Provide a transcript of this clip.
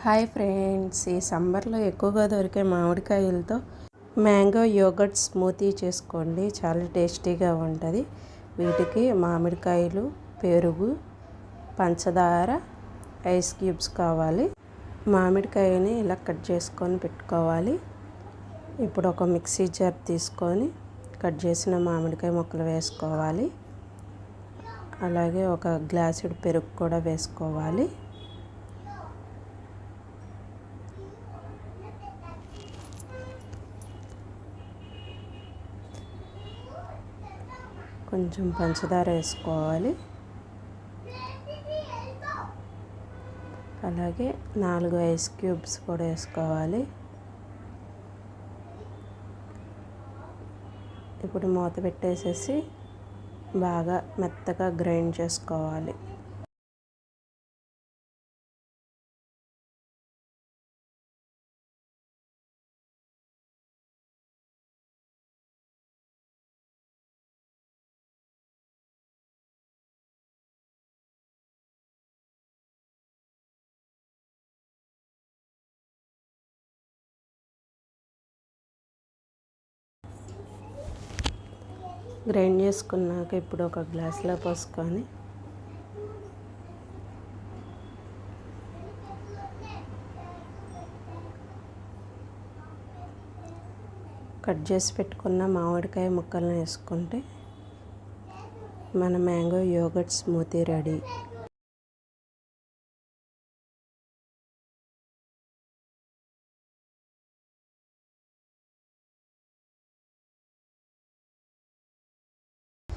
Hi friends ఈ సమ్మర్లో ఎక్కువగా దొరికే మామిడికాయలతో మ్యాంగో యోగర్ట్ స్మూతీ చేసుకోండి. చాలా టేస్టీగా ఉంటుంది. వీటికి మామిడికాయలు పెరుగు పంచదార ఐస్ క్యూబ్స్ కావాలి. మామిడికాయని ఇలా కట్ చేసుకొని పెట్టుకోవాలి. ఇప్పుడు ఒక మిక్సీ జార్ తీసుకొని కట్ చేసిన మామిడికాయ ముక్కలు వేసుకోవాలి. అలాగే ఒక గ్లాసుడు పెరుగు కూడా వేసుకోవాలి. కొంచెం పంచదార వేసుకోవాలి. అలాగే నాలుగు ఐస్ క్యూబ్స్ కూడా వేసుకోవాలి. ఇప్పుడు మూత పెట్టేసేసి బాగా మెత్తగా గ్రైండ్ చేసుకోవాలి. గ్రైండ్ చేసుకున్నాక ఇప్పుడు ఒక గ్లాస్లో పోసుకొని కట్ చేసి పెట్టుకున్న మామిడికాయ ముక్కలను వేసుకుంటే మన mango yogurt smoothie ready.